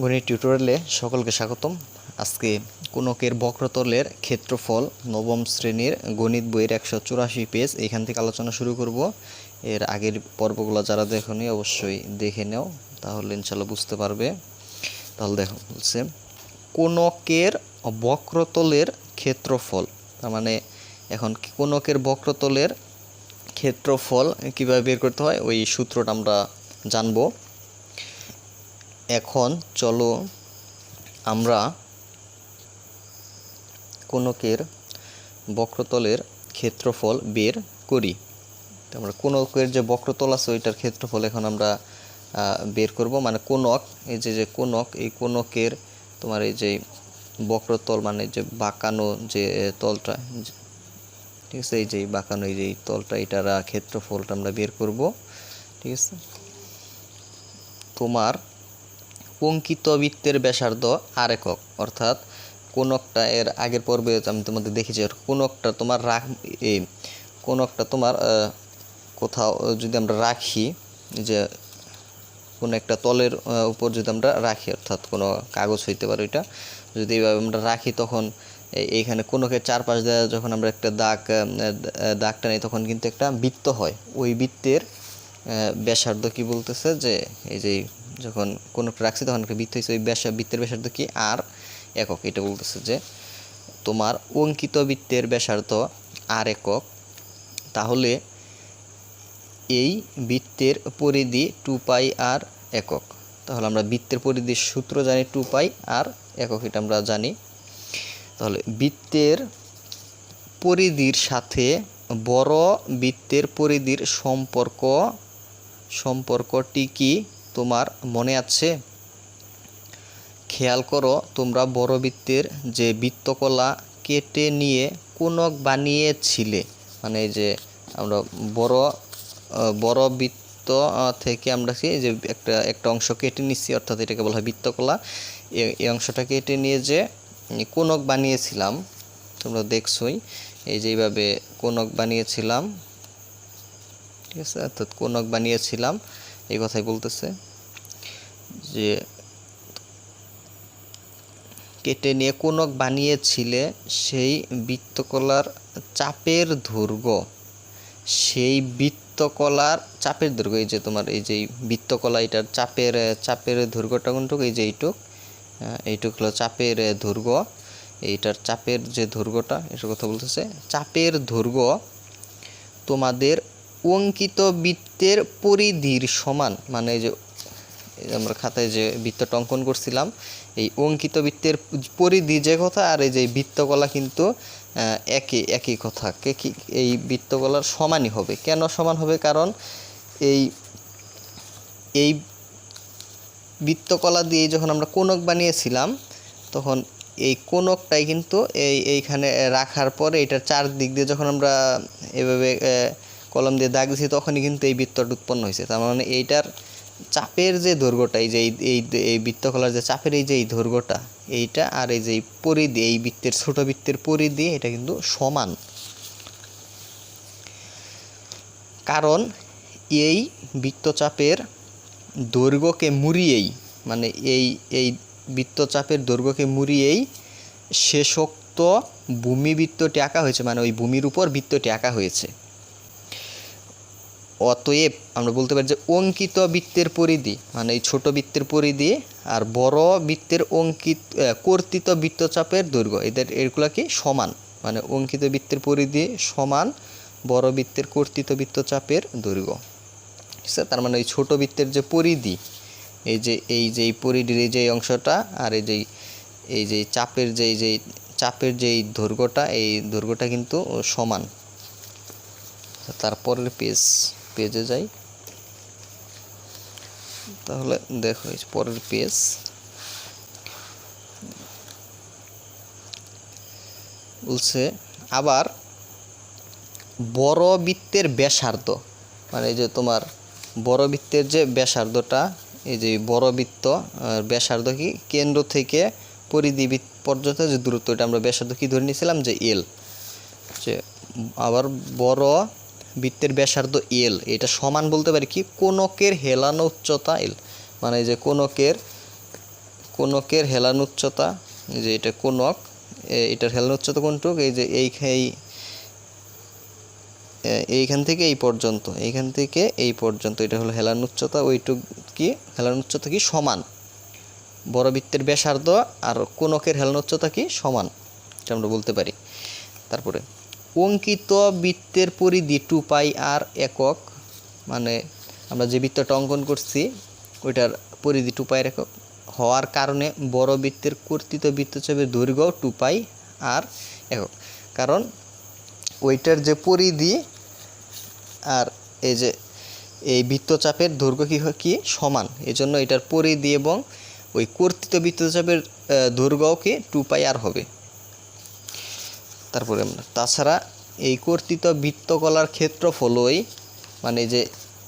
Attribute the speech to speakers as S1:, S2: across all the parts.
S1: গণিত টিউটোরিয়ালে সকলকে স্বাগতম। আজকে কোনকের বক্রতলের ক্ষেত্রফল নবম শ্রেণির গণিত বইয়ের একশো চুরাশি পেজ এখান থেকে আলোচনা শুরু করব। এর আগের পর্বগুলো যারা দেখনি অবশ্যই দেখে নাও, তাহলে ইনশাল্লাহ বুঝতে পারবে। তাহলে দেখো, বলছে, কোনকের বক্রতলের ক্ষেত্রফল, তার মানে এখন কোনকের বক্রতলের ক্ষেত্রফল কীভাবে বের করতে হয়, ওই সূত্রটা আমরা জানব। এখন চলো আমরা কোনকের বক্রতলের ক্ষেত্রফল বের করি। তো আমরা কোনকের যে বক্রতল আছে, ওইটার ক্ষেত্রফল এখন আমরা বের করব। মানে কোনক, এই যে যে কোনক, এই কোনকের তোমার এই যে বক্রতল মানে যে বাঁকানো যে তলটা, ঠিক আছে? এই যে বাঁকানো, এই যে তলটা, এটার ক্ষেত্রফলটা আমরা বের করব। ঠিক আছে? তোমার অঙ্কিত বৃত্তের ব্যাসার্ধ আর একক। অর্থাৎ কোনকটা এর আগের পর্বে আমি তোমাদের দেখেছি, আর কোনকটা তোমার রাখ এই কোনকটা তোমার কোথাও যদি আমরা রাখি, যে কোনো একটা তলের উপর যদি আমরা রাখি, অর্থাৎ কোনো কাগজ হইতে পারে ওইটা, যদি এইভাবে আমরা রাখি তখন এই- এইখানে কোনোকে চারপাশ দেওয়া যখন আমরা একটা দাগ দাগটা নেই, তখন কিন্তু একটা বৃত্ত হয়। ওই বৃত্তের ব্যাসার্ধ কি বলতেছে যে, এই যে যখন কোনো রাখছি তখন একটা বৃত্ত হয়েছে ওই ব্যাসা বৃত্তের ব্যাসার্ধ কি? আর একক, এটা বলতেছে যে তোমার অঙ্কিত বৃত্তের ব্যাসার্ধ আর একক। তাহলে এই বৃত্তের পরিধি টু পাই আর একক। তাহলে আমরা বৃত্তের পরিধির সূত্র জানি টু পাই আর একক, এটা আমরা জানি। তাহলে বৃত্তের পরিধির সাথে বড় বৃত্তের পরিধির সম্পর্ক, সম্পর্কটি কি? তোমার মনে আছে? খেয়াল করো, তোমরা বড় বৃত্তের যে বৃত্তকলা কেটে নিয়ে কোনক বানিয়েছিলে মানে যে আমরা বড় বড় বৃত্ত থেকে আমরা কি যে একটা একটা অংশ কেটে নিচ্ছি অর্থাৎ এটাকে বলা হয় বৃত্তকলা এই অংশটা কেটে নিয়ে যে কোনক বানিয়েছিলাম, তোমরা দেখছোই, এই যে এইভাবে কোনক বানিয়েছিলাম, ঠিক আছে? অর্থাৎ কোনক বানিয়েছিলাম, এই কথাই বলতেছে। যে কেটে নিয়ে কোনক বানিয়েছিলে সেই বৃত্তকলার চাপের দৈর্ঘ্য সেই বৃত্তকলার চাপের দৈর্ঘ্য এই যে তোমার এই যে বৃত্তকলা এটার চাপের চাপের দৈর্ঘ্যটা কোনটুক? এই যে এইটুক এইটুক হলো চাপের দৈর্ঘ্য এইটার চাপের যে দৈর্ঘ্যটা এটার কথা বলতেছে, চাপের দৈর্ঘ্য তোমাদের অঙ্কিত বৃত্তের পরিধির সমান মানে যে আমরা খাতায় যে বৃত্তটা অঙ্কন করছিলাম, এই অঙ্কিত বৃত্তের পরিধি যে কথা আর এই যে বৃত্তকলা কিন্তু একই একই কথা। এই বৃত্তকলার সমানই হবে। কেন সমান হবে? কারণ এই এই বৃত্তকলা দিয়ে যখন আমরা কোনক বানিয়েছিলাম, তখন এই কোনকটাই কিন্তু এই, এইখানে রাখার পরে এটার চারদিক দিয়ে যখন আমরা এভাবে কলম দিয়ে দাগ দিয়েছি, তখনই কিন্তু এই বৃত্তটা উৎপন্ন হয়েছে। তার মানে এইটার চাপের যে দৈর্ঘ্যটা, এই যে এই এই বৃত্তকলার যে চাপের এই যে এই দৈর্ঘ্যটা, এইটা আর এই যে পরিধি, এই বৃত্তের ছোট বৃত্তের পরিধি, এটা কিন্তু সমান। কারণ এই বৃত্তচাপের দৈর্ঘ্যকে মুড়িয়েই মানে এই এই বৃত্তচাপের দৈর্ঘ্যকে মুড়িয়েই শেষোক্ত ভূমিবৃত্তটি আঁকা হয়েছে মানে ওই ভূমির উপর বৃত্তটি আঁকা হয়েছে। অতএব আমরা বলতে পারি যে অঙ্কিত বৃত্তের পরিধি মানে এই ছোট বৃত্তের পরিধি আর বড় বৃত্তের অঙ্কিত কর্তৃত বৃত্তচাপের দৈর্ঘ্য, এদের এগুলো কি? সমান মানে অঙ্কিত বৃত্তের পরিধি সমান, বড় বৃত্তের কর্তৃত বৃত্তচাপের দৈর্ঘ্য। ঠিক আছে? তার মানে এই ছোটো বৃত্তের যে পরিধি, এই যে এই যে এই পরিধির এই যে অংশটা আর এই যে এই যে চাপের যে, এই যে চাপের যে এই দৈর্ঘ্যটা এই দৈর্ঘ্যটা কিন্তু সমান। তারপরের পেজ পেজে যাই। তাহলে দেখো পরের পেজ। বলছে, আবার বড় বৃত্তের ব্যাসার্ধ। মানে যে তোমার বড় বৃত্তের যে ব্যাসার্ধটা, এই যে বড় বৃত্ত ব্যাসার্ধ কি? কেন্দ্র থেকে পরিধি পর্যন্ত যে দূরত্ব, এটা আমরা ব্যাসার্ধ কি ধরে নিয়েছিলাম? যে এল যে আবার বড় বৃত্তের ব্যাসার্ধ এল এটা সমান বলতে পারি কি? কোনকের হেলানো উচ্চতা এল মানে যে কোনকের কোনকের হেলান উচ্চতা যে এটা কোনক এটার হেলান উচ্চতা কোনটুক? এই যে এই এইখান থেকে এই পর্যন্ত, এইখান থেকে এই পর্যন্ত, এটা হলো হেলান উচ্চতা, ওইটুক কি? হেলান উচ্চতা কি? সমান। বড় বৃত্তের ব্যাসার্ধ আর কোনকের হেলান উচ্চতা কি? সমান, এটা আমরা বলতে পারি। তারপরে অঙ্কিত বৃত্তের পরিধি টু পাই আর একক মানে আমরা যে বৃত্তটা অঙ্কন করছি, ওইটার পরিধি টু পাইয়ের একক। হওয়ার কারণে বড় বৃত্তের কর্তৃত বৃত্তচাপের দৈর্ঘ্য টু পাই আর একক। কারণ ওইটার যে পরিধি আর এই যে এই বৃত্তচাপের দৈর্ঘ্য কী কি? সমান। এই জন্য এটার পরিধি এবং ওই কর্তৃত বৃত্তচাপের দৈর্ঘ্যও কি টু পাই আর হবে। তারপরে তাছাড়া এই কর্তৃত বৃত্তকলার ক্ষেত্রফলই মানে যে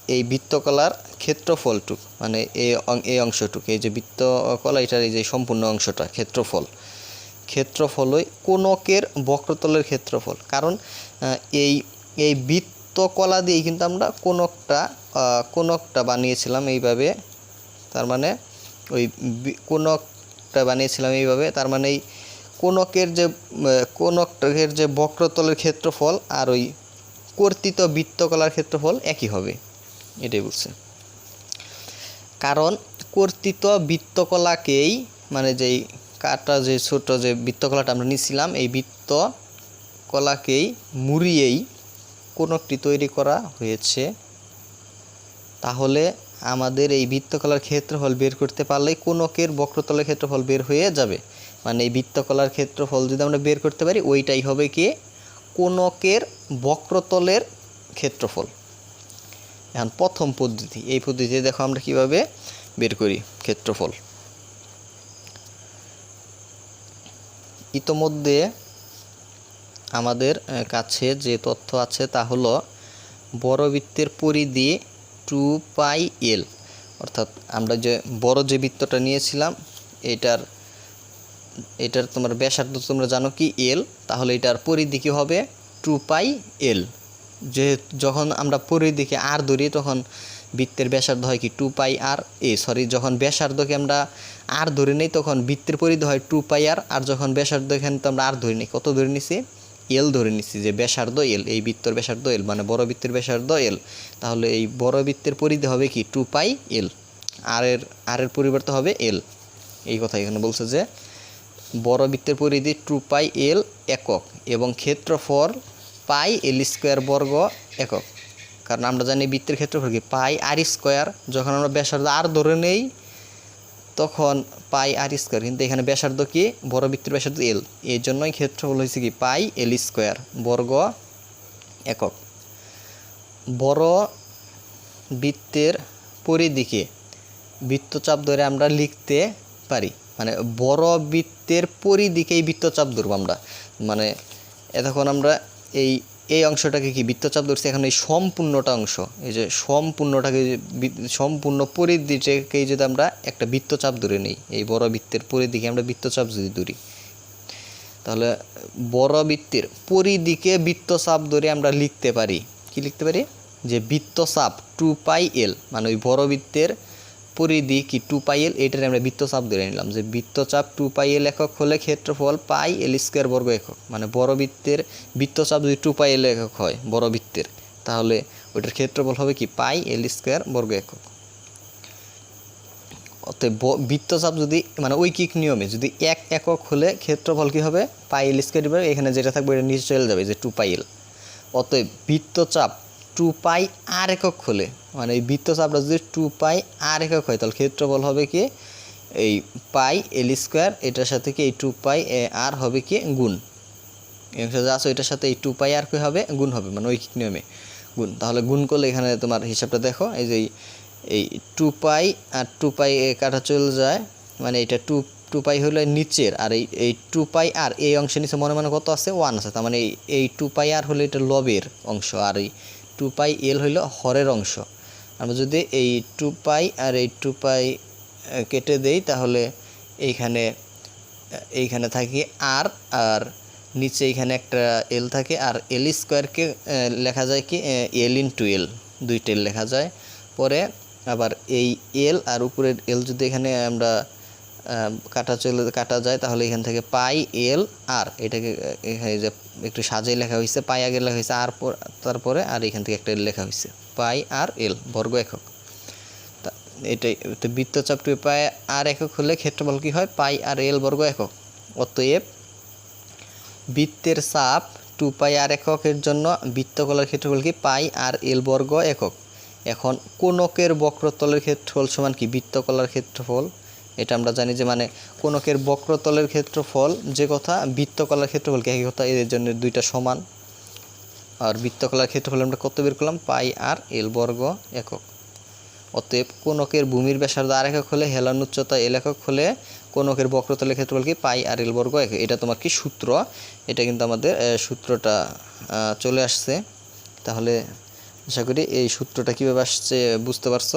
S1: এই বৃত্তকলার ক্ষেত্রফলটুক মানে এই এই অংশটুক, এই যে বৃত্তকলা, এটার এই যে সম্পূর্ণ অংশটা, ক্ষেত্রফল। ক্ষেত্রফলই কোনকের বক্রতলের ক্ষেত্রফল। কারণ এই এই বৃত্তকলা দিয়েই কিন্তু আমরা কোনকটা কোনকটা বানিয়েছিলাম এইভাবে, তার মানে ওই কোনকটা বানিয়েছিলাম এইভাবে, তার মানে এই কোনকের যে কোনকের যে বক্রতলের ক্ষেত্রফল আর ওই কর্তৃত বৃত্তকলার ক্ষেত্রফল একই হবে। এটাই বলছে। কারণ কর্তৃত বৃত্তকলাকেই মানে যেই কাটা যে ছোট যে বৃত্তকলাটা আমরা নিয়েছিলাম এই বৃত্ত কলাকেই মুড়িয়েই কোনকটি তৈরি করা হয়েছে। তাহলে আমাদের এই বৃত্তকলার ক্ষেত্রফল বের করতে পারলেই কোনকের বক্রতলের ক্ষেত্রফল বের হয়ে যাবে। মানে এই বৃত্তকলার ক্ষেত্রফল যদি আমরা বের করতে পারি, ওইটাই হবে কি? কোনকের বক্রতলের ক্ষেত্রফল। এখন প্রথম পদ্ধতি, এই পদ্ধতিতে দেখো আমরা কীভাবে বের করি ক্ষেত্রফল। ইতোমধ্যে আমাদের কাছে যে তথ্য আছে তা হলো বড় বৃত্তের পরিধি টু পাই এল। অর্থাৎ আমরা যে, বড় যে বৃত্তটা নিয়েছিলাম, এটার এটার তোমার ব্যাসার্ধ তোমরা জানো কি এল তাহলে এটার পরিধি কি হবে টু পাই এল যে যখন আমরা পরিধিকে আর ধরি, তখন বৃত্তের ব্যাসার্ধ হয় কি টু পাই আর এ সরি যখন ব্যাসার্ধকে আমরা আর ধরে নিই, তখন বৃত্তের পরিধি হয় টু পাই আর আর যখন ব্যাসার্ধ এখানে তো আমরা আর ধরে নিই, কত ধরে নিছি? এল ধরে নিছি, যে ব্যাসার্ধ এল এই বৃত্তর ব্যাসার্ধ এল মানে বড় বৃত্তের ব্যাসার্ধ এল তাহলে এই বড় বৃত্তের পরিধি হবে কি টু পাই এল আর এর আর এর পরিবর্তে হবে এল এই কথা এখানে বলছে যে বড় বৃত্তের পরিধি টু পাই এল একক এবং ক্ষেত্রফল পাই এল স্কোয়ার বর্গ একক। কারণ আমরা জানি বৃত্তের ক্ষেত্রফল কি? পাই আর স্কোয়ার, যখন আমরা ব্যাসার্ধ আর ধরে নেই, তখন পাই আর স্কোয়ার। কিন্তু এখানে ব্যাসার্ধ কি? বড় বৃত্তের ব্যাসার্ধ এল। এই জন্যই ক্ষেত্রফল হয়েছে কি? পাই এল স্কোয়ার বর্গ একক। বড় বৃত্তের পরিধিকে বৃত্তচাপ ধরে আমরা লিখতে পারি। মানে বড় বৃত্তের পরিধিকেই বৃত্তচাপ ধরবো আমরা। মানে এতক্ষণ আমরা এই এই অংশটাকে কি বৃত্তচাপ ধরছি? এখন এই সম্পূর্ণটা অংশ, এই যে সম্পূর্ণটাকে সম্পূর্ণ পরিধিটাকেই যদি আমরা একটা বৃত্তচাপ ধরে নিই, এই বড় বৃত্তের পরিধিকে আমরা বৃত্তচাপ যদি ধরি, তাহলে বড় বৃত্তের পরিদিকে বৃত্তচাপ ধরে আমরা লিখতে পারি। কি লিখতে পারি? যে বৃত্তচাপ টু পাই এল মানে ওই বড় বৃত্তের পরিধি কি টু পাই এল এটার আমরা বৃত্তচাপ ধরে নিলাম। যে বৃত্তচাপ টু পাই এল একক হলে ক্ষেত্রফল পাই এল স্কোয়ার বর্গ একক। মানে বড় বৃত্তের বৃত্তচাপ যদি টু পাই এল একক হয়, বড় বৃত্তের, তাহলে ওইটার ক্ষেত্রফল হবে কি? পাই এল স্কোয়ার বর্গ একক। অতএব বৃত্তচাপ যদি মানে ঐকিক নিয়মে যদি এক একক হলে ক্ষেত্রফল কি হবে? পাই এল স্কোয়ার এখানে যেটা থাকবে এটা নিচে চলে যাবে, যে টু পাই এল অতএব বৃত্তচাপ টু পাই আর একক হলে। মানে এই বৃত্তচাপটা যদি টু পাই আর একক হয়, তাহলে ক্ষেত্রফল হবে কি? এই পাই এল স্কোয়ার, এটার সাথে কি এই টু পাই আর হবে কি? গুণ। অংশ যা আছে ওইটার সাথে এই টু পাই আর কি হবে? গুণ হবে মানে ঐকিক নিয়মে গুণ। তাহলে গুণ করলে এখানে তোমার হিসাবটা দেখো, এই যে এই- টু পাই আর টু পাই কাটা চলে যায় মানে এটা টু টু পাই হলো নিচের, আর এই এই টু পাই আর এই অংশের নিচে মনে মনে কত আছে? ওয়ান আছে। তার মানে এই টু পাই আর হলো এটা লবের অংশ, আর এই টু পাই এল হইল হরের অংশ। আমরা যদি এই টু পাই আর এই টু পাই কেটে দেই, তাহলে এইখানে এইখানে থাকি আর আর নিচে এইখানে একটা এল থাকে, আর এল স্কোয়ারকে লেখা যায় কি এল ইন টু এল, দুইটা এল লেখা যায়। পরে আবার এই এল আর উপরের এল যদি এখানে আমরা কাটা চলে, কাটা যায়, তাহলে এখান থেকে পাই, এল, আর। এটাকে, এখানে যে একটু সাজিয়ে লেখা হয়েছে, পাই আগে লেখা হয়েছে, আর পর- তারপরে আর এখান থেকে একটা লেখা হয়েছে, পাই আর এল, বর্গ একক। এটাই, তো বৃত্তচাপ টু পাই আর একক হলে ক্ষেত্রফল কি হয়? পাই আর এল বর্গ একক। অতএব বৃত্তের চাপ টু পাই আর এককের জন্য বৃত্তকলার ক্ষেত্রফল কি? পাই আর এল বর্গ একক। এখন কোনকের বক্রতলের ক্ষেত্রফল সমান কি? বৃত্তকলার ক্ষেত্রফল এটা আমরা জানি যে মানে কোনকের বক্রতলের ক্ষেত্রফল যে কথা, বৃত্তকলার ক্ষেত্রফল কি একই কথা? এর জন্য দুইটা সমান। আর বৃত্তকলার ক্ষেত্রফল আমরা কত বের করলাম? পাই আর এল বর্গ একক। অতএব কোনকের ভূমির ব্যাসার্ধ আর একক হলে, হেলান উচ্চতা এল একক হলে কোনকের বক্রতলের ক্ষেত্রফল কি? পাই আর এল বর্গ একক। এটা তোমার কি সূত্র? এটা কিন্তু আমাদের সূত্রটা চলে আসছে। তাহলে আশা করি এই সূত্রটা কীভাবে আসছে বুঝতে পারছ?